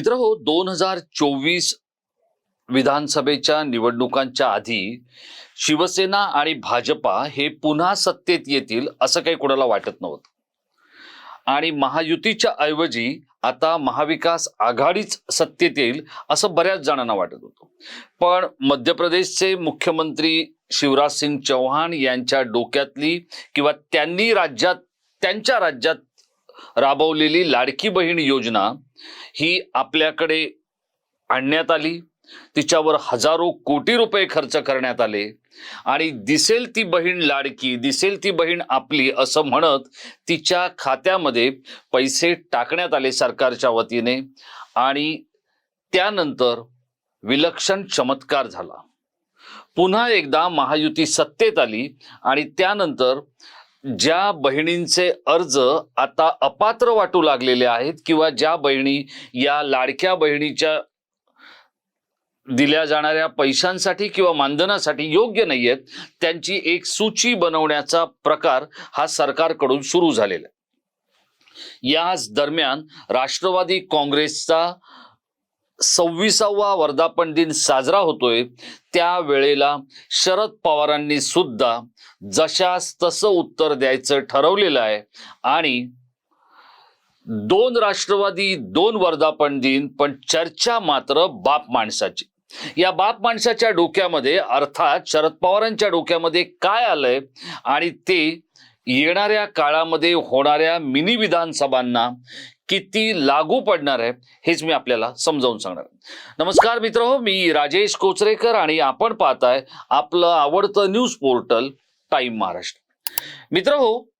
मित्र हो दोन हजार चोवीस विधानसभेच्या निवडणुकांच्या आधी शिवसेना आणि भाजपा हे पुन्हा सत्तेत येतील असं काही कोणाला वाटत नव्हतं. आणि महायुतीच्या ऐवजी आता महाविकास आघाडीच सत्तेत येईल असं बऱ्याच जणांना वाटत होतं. पण मध्य प्रदेशचे मुख्यमंत्री शिवराज सिंग चौहान यांच्या डोक्यातली किंवा त्यांनी राज्यात त्यांच्या राज्यात राबवलेली लाडकी बहीण योजना ही आपल्याकडे आणण्यात आली. तिच्यावर हजारो कोटी रुपये खर्च करण्यात आले. आणि दिसेल ती बहीण लाडकी दिसेल ती बहीण आपली असं म्हणत तिच्या खात्यामध्ये पैसे टाकण्यात आले सरकारच्या वतीने. आणि त्यानंतर विलक्षण चमत्कार झाला. पुन्हा एकदा महायुती सत्तेत आली आणि त्यानंतर ज्या बहिणींचे अर्ज आता अपात्र वाटू लागलेले आहेत किंवा ज्या बहिणी या लाडक्या बहिणीच्या दिल्या जाणाऱ्या पैशांसाठी किंवा मानधनासाठी योग्य नाही आहेत त्यांची एक सूची बनवण्याचा प्रकार हा सरकारकडून सुरू झालेला आहे. याच दरम्यान राष्ट्रवादी काँग्रेसचा सव्वीसावा वर्धापन दिन साजरा होतोय. त्या वेळेला शरद पवारांनी सुद्धा जशास तसं उत्तर द्यायचं ठरवलेलं आहे. आणि दोन राष्ट्रवादी दोन वर्धापन दिन पण चर्चा मात्र बाप माणसाची. या बाप माणसाच्या डोक्यामध्ये अर्थात शरद पवारांच्या डोक्यामध्ये काय आलंय? आणि ते येणाऱ्या काळामध्ये होणाऱ्या मिनी विधानसभांना किती लागू पडणार आहे हेच मी आपल्याला समजावून सांगणार नमस्कार मित्र हो मी राजेश कोचरेकर आणि आपण पाहताय आपलं आवडतं न्यूज पोर्टल टाइम महाराष्ट्र. मित्र हो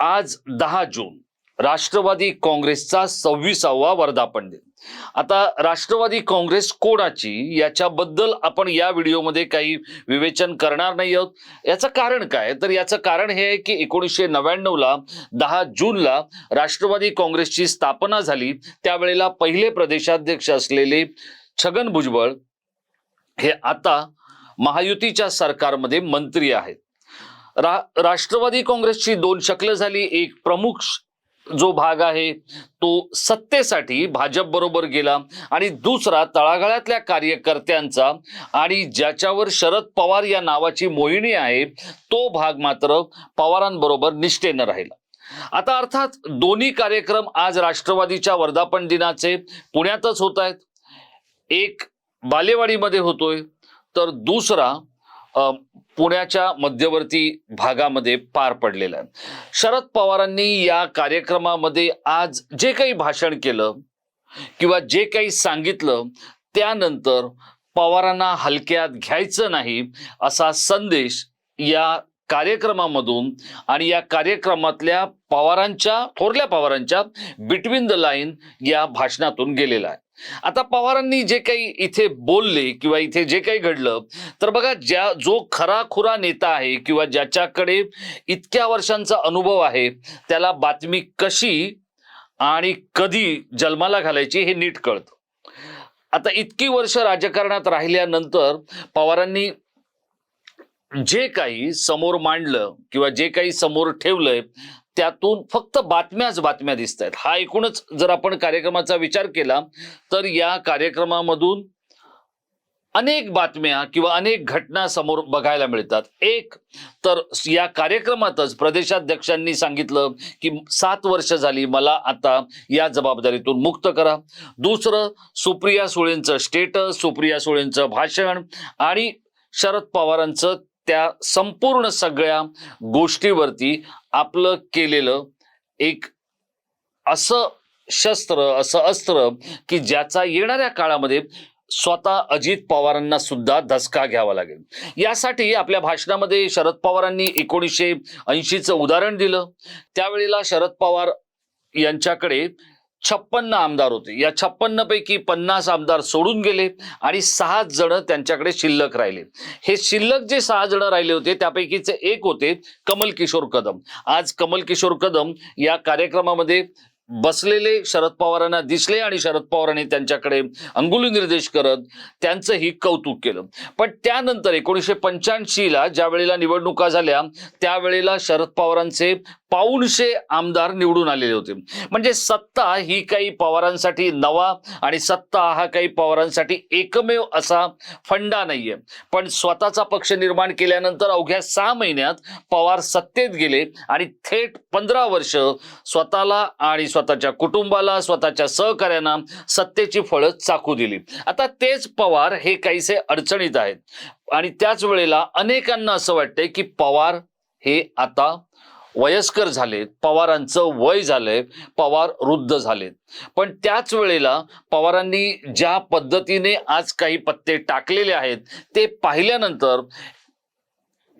आज दहा जून राष्ट्रवादी काँग्रेसचा सव्वीसावा वर्धापन दिन. आता राष्ट्रवादी काँग्रेस कोणाची याच्याबद्दल आपण या व्हिडिओमध्ये काही विवेचन करणार नाही आहोत. याचं कारण काय? तर याचं कारण हे आहे की एकोणीसशे नव्याण्णवला दहा जूनला राष्ट्रवादी काँग्रेसची स्थापना झाली. त्यावेळेला पहिले प्रदेशाध्यक्ष असलेले छगन भुजबळ हे आता महायुतीच्या सरकारमध्ये मंत्री आहेत. रा राष्ट्रवादी काँग्रेसची दोन शक्ल झाली. एक प्रमुख जो भाग आहे तो सत्तेसाठी भाजप बरोबर गेला आणि दुसरा तळागाळातल्या कार्यकर्त्यांचा आणि ज्याच्यावर शरद पवार या नावाची मोहिनी आहे तो भाग मात्र पवारांबरोबर निष्ठेनं राहिला. आता अर्थात दोन्ही कार्यक्रम आज राष्ट्रवादीच्या वर्धापन दिनाचे पुण्यातच होत आहेत. एक बालेवाडीमध्ये होतोय तर दुसरा पुण्याच्या मध्यवर्ती भागामध्ये पार पडलेला आहे. शरद पवारांनी या कार्यक्रमामध्ये आज जे काही भाषण केलं किंवा जे काही सांगितलं त्यानंतर पवारांना हलक्यात घ्यायचं नाही असा संदेश या कार्यक्रमामधून आणि या कार्यक्रमातल्या पवारांच्या थोरल्या पवारांच्या बिटवीन द लाईन या भाषणातून गेलेला आहे. आता पवारांनी जे काही इथे बोलले किंवा इथे जे काही घडलं तर बघा ज्या जो खरा खुरा नेता आहे किंवा ज्याच्याकडे इतक्या वर्षांचा अनुभव आहे त्याला बातमी कशी आणि कधी जन्माला घालायची हे नीट कळतं. आता इतकी वर्ष राजकारणात राहिल्यानंतर पवारांनी जे काही समोर मांडलं किंवा जे काही समोर ठेवलंय त्यातून फक्त बातम्याच बातम्या दिसत आहेत हा एकूणच जर आपण कार्यक्रमाचा विचार केला तर या कार्यक्रमामधून अनेक बातम्या किंवा अनेक घटना समोर बघायला मिळतात. एक तर या कार्यक्रमातच प्रदेशाध्यक्षांनी सांगितलं की सात वर्ष झाली मला आता या जबाबदारीतून मुक्त करा. दुसरं सुप्रिया सुळेंचं स्टेटस सुप्रिया सुळेंचं भाषण आणि शरद पवारांचं त्या संपूर्ण सगळ्या गोष्टीवरती आपलं केलेलं एक असं शस्त्र असं अस्त्र की ज्याचा येणाऱ्या काळामध्ये स्वतः अजित पवारांना सुद्धा धसका घ्यावा लागेल. यासाठी आपल्या भाषणामध्ये शरद पवारांनी एकोणीसशे ऐंशीचं उदाहरण दिलं. त्यावेळेला शरद पवार यांच्याकडे छप्पन्न आमदार होते. या छप्पन्न पैकी पन्नास आमदार सोडून गेले आणि सहा जण त्यांच्याकडे शिल्लक राहिले. हे शिल्लक जे सहा जण राहिले होते त्यापैकीचे एक होते कमल किशोर कदम. आज कमल किशोर कदम या कार्यक्रमामध्ये बसलेले शरद पवारांना दिसले आणि शरद पवारांनी त्यांच्याकडे अंगुली निर्देश करत त्यांचंही कौतुक केलं. पण त्यानंतर एकोणीसशे पंच्याऐंशीला ज्या वेळेला निवडणुका झाल्या त्यावेळेला शरद पवारांचे पाऊणशे आमदार निवडून आलेले होते. म्हणजे सत्ता ही काही पवारांसाठी नवा आणि सत्ता हा काही पवारांसाठी एकमेव असा फंडा नाहीये. पण स्वतःचा पक्ष निर्माण केल्यानंतर अवघ्या सहा महिन्यात पवार सत्तेत गेले आणि थेट पंधरा वर्ष स्वतःला आणि स्वतःच्या कुटुंबाला स्वतःच्या सहकाऱ्यांना सत्तेची फळं चाकू दिली. आता तेच पवार हे काहीसे अडचणीत आहेत. आणि त्याच वेळेला अनेकांना असं वाटतंय की पवार हे आता वयस्कर झालेत पवारांचं वय झालंय पवार वृद्ध झालेत पण त्याच वेळेला पवारांनी ज्या पद्धतीने आज काही पत्ते टाकलेले आहेत ते पाहिल्यानंतर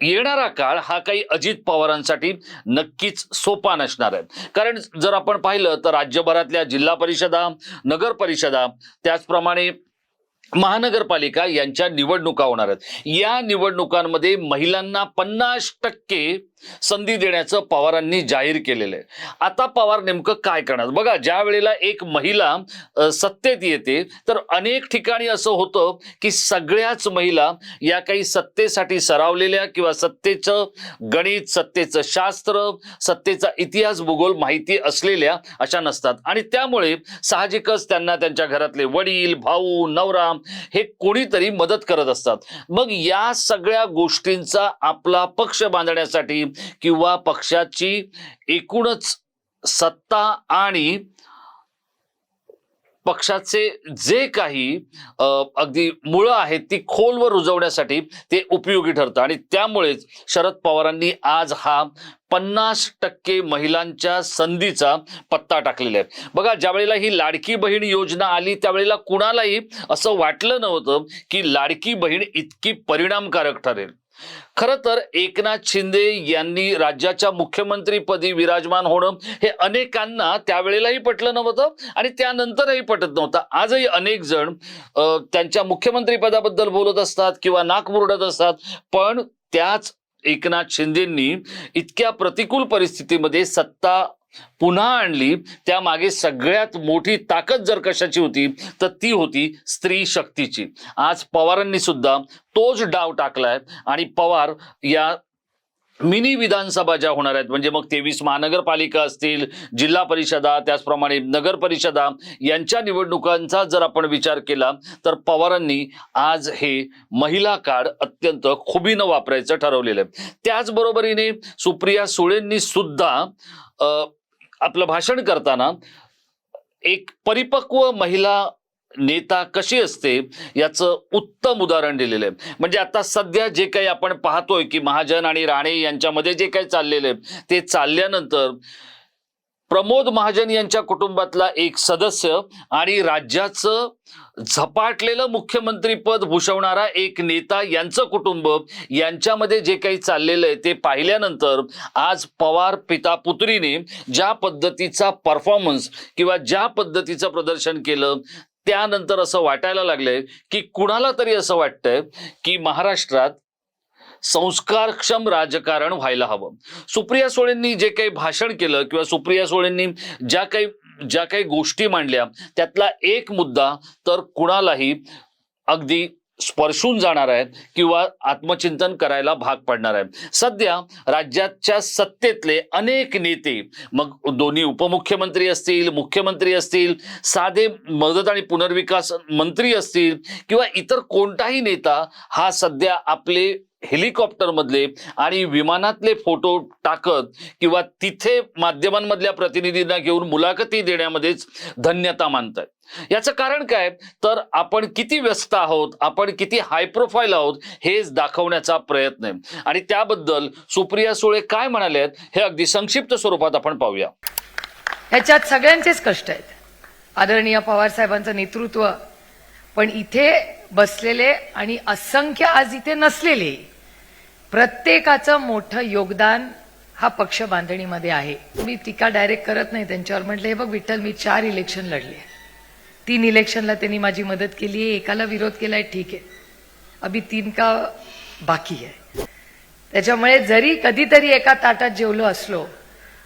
येणारा काळ हा काही अजित पवारांसाठी नक्कीच सोपा नसणार आहे. कारण जर आपण पाहिलं तर राज्यभरातल्या जिल्हा परिषदा नगर परिषदा त्याचप्रमाणे महानगरपालिका यांच्या निवडणुका होणार आहेत. या निवडणुकांमध्ये महिलांना पन्नास टक्के संधी देण्याचं पवारांनी जाहीर केलेलं आहे. आता पवार नेमकं काय करणार? बघा ज्या वेळेला एक महिला सत्तेत येते तर अनेक ठिकाणी असं होतं की सगळ्याच महिला या काही सत्तेसाठी सरावलेल्या किंवा सत्तेचं गणित सत्तेचं शास्त्र सत्तेचा इतिहास भूगोल माहिती असलेल्या अशा नसतात. आणि त्यामुळे साहजिकच त्यांना त्यांच्या घरातले वडील भाऊ नवरा हे कोणीतरी मदत करत असतात. मग या सगळ्या गोष्टींचा आपला पक्ष बांधण्यासाठी किंवा पक्षाची एकूणच सत्ता आणि पक्षाचे जे काही अगदी मुळं आहेत ती खोलवर रुजवण्यासाठी ते उपयोगी ठरतं. आणि त्यामुळेच शरद पवारांनी आज हा पन्नास टक्के महिलांच्या संधीचा पत्ता टाकलेला आहे. बघा ज्यावेळेला ही लाडकी बहीण योजना आली त्यावेळेला कुणालाही असं वाटलं नव्हतं की लाडकी बहीण इतकी परिणामकारक ठरेल. खरं तर एकनाथ शिंदे यांनी राज्याच्या मुख्यमंत्रीपदी विराजमान होणं हे अनेकांना त्यावेळेलाही पटलं नव्हतं आणि त्यानंतरही पटत नव्हतं. आजही अनेक जण त्यांच्या मुख्यमंत्रीपदाबद्दल बोलत असतात किंवा नाक मुरडत असतात. पण त्याच एकनाथ शिंदेंनी इतक्या प्रतिकूल परिस्थितीमध्ये सत्ता पुन्हा आणली त्यामागे सगळ्यात मोठी ताकद जर कशाची होती तर ती होती स्त्री शक्तीची. आज पवारांनी सुद्धा तोच डाव टाकलाय आणि पवार या मिनी विधानसभा ज्या होणार आहेत म्हणजे मग तेवीस महानगरपालिका असतील जिल्हा परिषदा त्याचप्रमाणे नगर परिषदा यांच्या निवडणुकांचा जर आपण विचार केला तर पवारांनी आज हे महिला कार्ड अत्यंत खुबीनं वापरायचं ठरवलेलं आहे. त्याचबरोबरीने सुप्रिया सुळेंनी सुद्धा आपलं भाषण करताना एक परिपक्व महिला नेता कशी असते याचं उत्तम उदाहरण दिलेलं आहे. म्हणजे आता सध्या जे काही आपण पाहतोय की महाजन आणि राणे यांच्यामध्ये जे काही चाललेलं आहे ते चालल्यानंतर प्रमोद महाजन यांच्या कुटुंबातला एक सदस्य आणि राज्याचं झपाटलेलं मुख्यमंत्रीपद भूषवणारा एक नेता यांचं कुटुंब यांच्यामध्ये जे काही चाललेलं आहे ते पाहिल्यानंतर आज पवार पिता पुत्रीने ज्या पद्धतीचा परफॉर्मन्स किंवा ज्या पद्धतीचं प्रदर्शन केलं त्यानंतर असं वाटायला लागलंय की कुणाला तरी असं वाटतंय की महाराष्ट्रात संस्कारक्षम राजकारण व्हायला हवं. सुप्रिया सुळेंनी जे काही भाषण केलं किंवा सुप्रिया सुळेंनी ज्या काही ज्या काही गोष्टी मांडल्या त्यातला एक मुद्दा तर कुणालाही अगदी स्पर्शून जाणार आहे किंवा आत्मचिंतन करायला भाग पडणार आहे सध्या राज्याच्या सत्तेतले अनेक नेते मग दोन्ही उपमुख्यमंत्री असतील मुख्यमंत्री असतील साधे मदत आणि पुनर्विकास मंत्री असतील किंवा इतर कोणताही नेता हा सध्या आपले हेलिकॉप्टरमधले आणि विमानातले फोटो टाकत किंवा तिथे माध्यमांमधल्या प्रतिनिधींना घेऊन मुलाखती देण्यामध्येच धन्यता मानतात याचं कारण काय? तर आपण किती व्यस्त आहोत आपण किती हाय प्रोफाईल आहोत हेच दाखवण्याचा प्रयत्न आहे. आणि त्याबद्दल सुप्रिया सुळे काय म्हणाले आहेत हे अगदी संक्षिप्त स्वरूपात आपण पाहूया. ह्याच्यात सगळ्यांचेच कष्ट आहेत. आदरणीय पवार साहेबांचं नेतृत्व. पण इथे बसलेले आणि असंख्य आज इथे नसलेले प्रत्येकाचं मोठं योगदान हा पक्ष बांधणीमध्ये आहे. मी टीका डायरेक्ट करत नाही त्यांच्यावर. म्हटलं हे बघ विठ्ठल मी चार इलेक्शन लढले तीन इलेक्शनला त्यांनी माझी मदत केली आहे. एकाला विरोध केलाय ठीक आहे. अभि तीन का बाकी आहे? त्याच्यामुळे जरी कधीतरी एका ताटात जेवलो असलो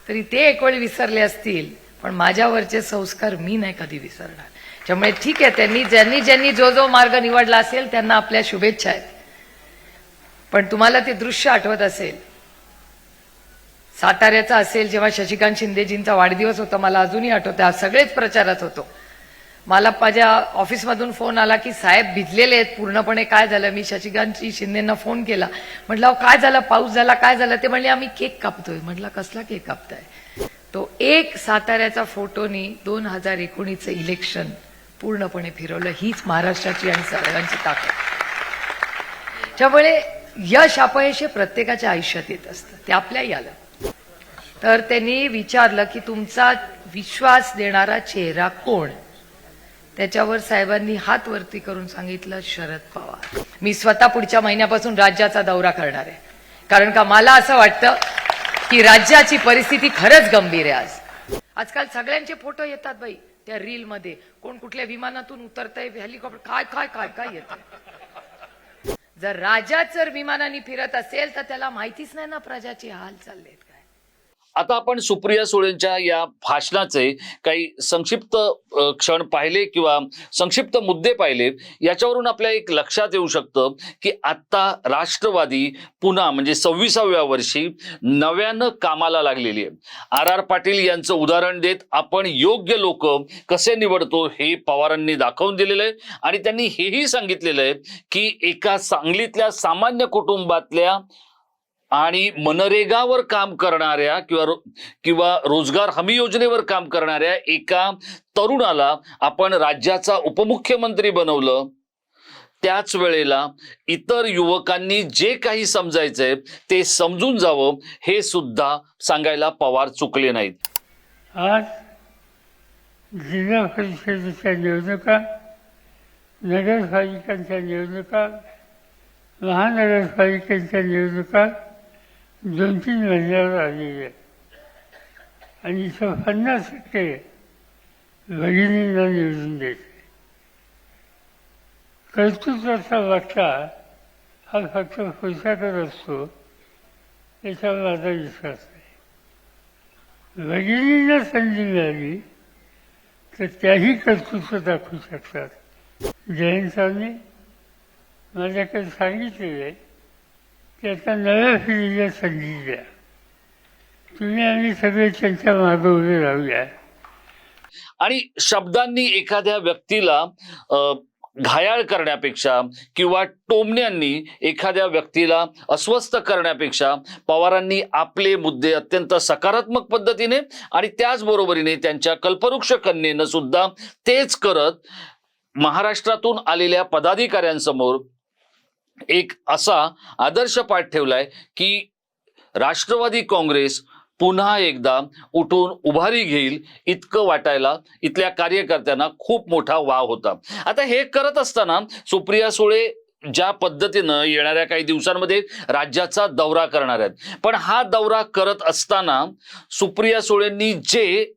तरी ते एक वेळ विसरले असतील पण माझ्यावरचे संस्कार मी नाही कधी विसरणार. त्यामुळे ठीक आहे त्यांनी ज्यांनी ज्यांनी जो जो मार्ग निवडला असेल त्यांना आपल्या शुभेच्छा आहेत. पण तुम्हाला ते दृश्य आठवत असेल. साताऱ्याचा असेल जेव्हा शशिकांत शिंदेजींचा वाढदिवस होता मला अजूनही आठवतं आज सगळेच प्रचारात होतो. मला माझ्या ऑफिसमधून फोन आला की साहेब भिजलेले आहेत पूर्णपणे काय झालं? मी शशिकांतजी शिंदेना फोन केला. म्हटलं "अहो, काय झालं? पाऊस झाला काय झालं? ते म्हणले आम्ही केक कापतोय. म्हटलं कसला केक कापताय? तो एक साताऱ्याचा फोटोनी दोन हजार एकोणीसचं इलेक्शन पूर्णपणे फिरवलं हीच महाराष्ट्राची आणि सर्वांची ताकद. त्यामुळे यश अपयश हे प्रत्येकाच्या आयुष्यात येत असतं. ते आपल्याही आलं तर त्यांनी विचारलं की तुमचा विश्वास देणारा चेहरा कोण? त्याच्यावर साहेबांनी हात वरती करून सांगितलं शरद पवार. मी स्वतः पुढच्या महिन्यापासून राज्याचा दौरा करणार आहे. कारण का मला असं वाटतं की राज्याची परिस्थिती खरंच गंभीर आहे आज. आजकाल सगळ्यांचे फोटो येतात बाई त्या रील मध्ये कोण कुठल्या विमानातून उतरतंय हेलिकॉप्टर काय काय काय काय येत जर राजा जर विमानाने फिरत असेल तर त्याला माहितीच नाही ना प्रजाची हाल चालले आता आपण सुप्रिया सुळेंच्या या भाषणाचे काही संक्षिप्त क्षण पाहिले किंवा संक्षिप्त मुद्दे पाहिले याच्यावरून आपल्या एक लक्षात येऊ शकतं की आता राष्ट्रवादी पुन्हा म्हणजे सव्वीसाव्या वर्षी नव्यानं कामाला लागलेली आहे. आर आर पाटील यांचं उदाहरण देत आपण योग्य लोक कसे निवडतो हे पवारांनी दाखवून दिलेलं आहे. आणि त्यांनी हेही सांगितलेलं आहे की एका सांगलीतल्या सामान्य कुटुंबातल्या आणि मनरेगावर काम करणाऱ्या किंवा रो- किंवा रोजगार हमी योजनेवर काम करणाऱ्या एका तरुणाला आपण राज्याचा उपमुख्यमंत्री बनवलं. त्याच वेळेला इतर युवकांनी जे काही समजायचंय ते समजून जावं हे सुद्धा सांगायला पवार चुकले नाहीत. आज जिल्हा परिषदेच्या निवडणुका नगरपालिकांच्या निवडणुका महानगरपालिकांच्या निवडणुका दोन तीन महिन्यावर आलेली आहे आणि इथं पन्नास टक्के भगिनींना निवडून द्यायचे कर्तृत्वाचा वाटा हा फक्त पैशाकडे असतो याच्यावर माझा विश्वास नाही. भगिनींना संधी मिळाली तर त्याही कर्तृत्व दाखवू शकतात. जयंतांनी माझ्याकडे सांगितलेलं आहे त्याचा नव्या पिढीला संधी द्या. तुम्ही आम्ही सगळे त्यांच्या मागे उभे राहूया. आणि शब्दांनी एखाद्या व्यक्तीला घायाळ करण्यापेक्षा किंवा टोमण्यांनी एखाद्या व्यक्तीला अस्वस्थ करण्यापेक्षा पवारांनी आपले मुद्दे अत्यंत सकारात्मक पद्धतीने आणि त्याचबरोबरीने त्यांच्या कल्पवृक्ष कन्येनं सुद्धा तेच करत महाराष्ट्रातून आलेल्या पदाधिकाऱ्यांसमोर एक असा आदर्श पाठ ठेवलाय की राष्ट्रवादी काँग्रेस पुन्हा एकदा उठून उभारी घेईल इतकं वाटायला इथल्या कार्यकर्त्यांना खूप मोठा वाव होता. आता हे करत असताना सुप्रिया सुळे ज्या पद्धतीनं येणाऱ्या काही दिवसांमध्ये राज्याचा दौरा करणार आहेत. पण हा दौरा करत असताना सुप्रिया सुळेंनी जे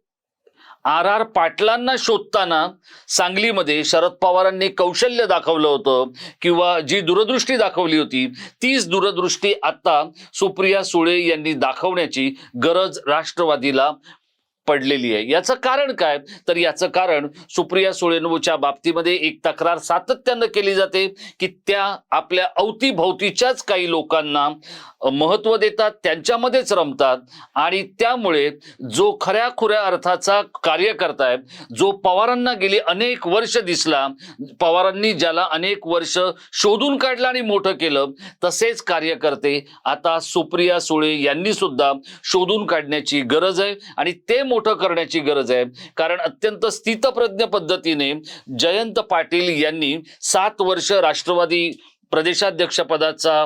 आर आर पाटलांना शोधताना सांगलीमध्ये शरद पवारांनी कौशल्य दाखवलं होतं किंवा जी दूरदृष्टी दाखवली होती तीच दूरदृष्टी आता सुप्रिया सुळे यांनी दाखवण्याची गरज राष्ट्रवादीला पडलेली आहे. याचं कारण काय? तर याचं कारण सुप्रिया सुळेंच्या बाबतीमध्ये एक तक्रार सातत्यानं केली जाते की त्या आपल्या अवतीभोवतीच्याच काही लोकांना महत्त्व देतात त्यांच्यामध्येच रमतात आणि त्यामुळे जो खऱ्या खुऱ्या अर्थाचा कार्यकर्ता आहे जो पवारांना गेली अनेक वर्ष दिसला पवारांनी ज्याला अनेक वर्ष शोधून काढलं आणि मोठं केलं तसेच कार्यकर्ते आता सुप्रिया सुळे यांनी सुद्धा शोधून काढण्याची गरज आहे आणि ते मोठं करण्याची गरज आहे. कारण अत्यंत स्थितप्रज्ञ पद्धतीने जयंत पाटील यांनी सात वर्ष राष्ट्रवादी प्रदेशाध्यक्षपदाचा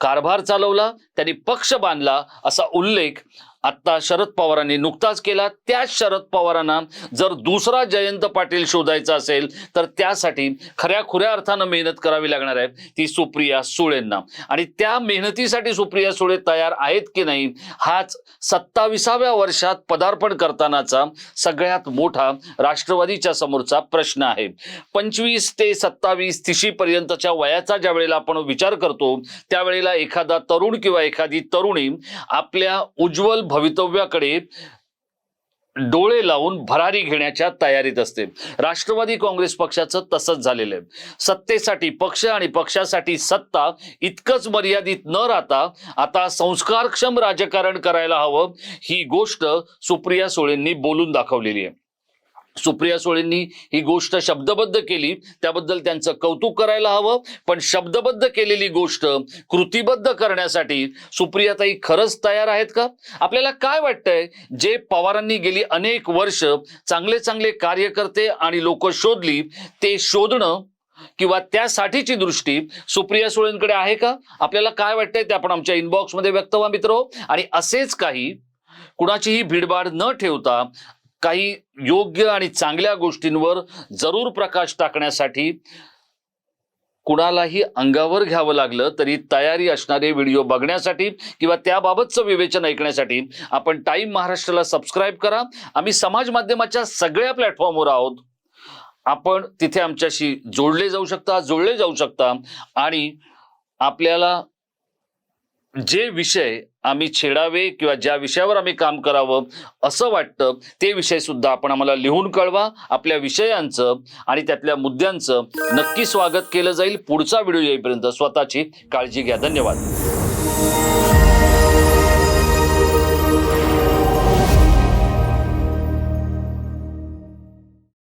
कारभार चालवला त्यांनी पक्ष बांधला असा उल्लेख आत्ता शरद पवारांनी नुकताच केला. त्याच शरद पवारांना जर दुसरा जयंत पाटील शोधायचा असेल तर त्यासाठी खऱ्या खुऱ्या अर्थानं मेहनत करावी लागणार आहे ती सुप्रिया सुळेंना. आणि त्या मेहनतीसाठी सुप्रिया सुळे तयार आहेत की नाही हाच सत्ताविसाव्या वर्षात पदार्पण करतानाचा सगळ्यात मोठा राष्ट्रवादीच्या समोरचा प्रश्न आहे. पंचवीस ते सत्तावीस तिशी पर्यंतच्या वयाचा ज्या वेळेला आपण विचार करतो त्यावेळेला एखादा तरुण किंवा एखादी तरुणी आपल्या उज्ज्वल भवितव्याकडे डोळे लावून भरारी घेण्याच्या तयारीत असते. राष्ट्रवादी काँग्रेस पक्षाचं तसंच झालेलं आहे. सत्तेसाठी पक्ष आणि पक्षासाठी सत्ता इतकंच मर्यादित न राहता आता संस्कारक्षम राजकारण करायला हवं ही गोष्ट सुप्रिया सुळेंनी बोलून दाखवलेली आहे. सुप्रिया सुळेंनी ही गोष्ट शब्दबद्ध केली. त्याबद्दल त्यांचं कौतुक करायला हवं. पण शब्दबद्ध केलेली गोष्ट कृतीबद्ध करण्यासाठी सुप्रियाताई खरंच तयार आहेत का? आपल्याला काय वाटतंय? जे पवारांनी गेली अनेक वर्ष चांगले चांगले कार्यकर्ते आणि लोक शोधली ते शोधणं किंवा त्यासाठीची दृष्टी सुप्रिया सुळेंकडे आहे का? आपल्याला काय वाटतंय ते आपण आमच्या इनबॉक्समध्ये व्यक्त व्हा मित्र. आणि असेच काही कुणाचीही भीडभाड न ठेवता काही योग्य आणि चांगल्या गोष्टींवर जरूर प्रकाश टाकण्यासाठी कुणालाही अंगावर घ्यावं लागलं तरी तयारी असणारे व्हिडिओ बघण्यासाठी किंवा त्याबाबतचं विवेचन ऐकण्यासाठी आपण टाईम महाराष्ट्राला सबस्क्राईब करा. आम्ही समाज माध्यमाच्या सगळ्या प्लॅटफॉर्मवर आहोत. आपण तिथे आमच्याशी जोडले जाऊ शकता जोडले जाऊ शकता आणि आपल्याला जे विषय आम्ही छेडावे किंवा ज्या विषयावर आम्ही काम करावं असं वाटतं ते विषय सुद्धा आपण आम्हाला लिहून कळवा आपल्या विषयांचं आणि त्यातल्या मुद्द्यांचं नक्की स्वागत केलं जाईल. पुढचा व्हिडिओ येईपर्यंत स्वतःची काळजी घ्या. धन्यवाद.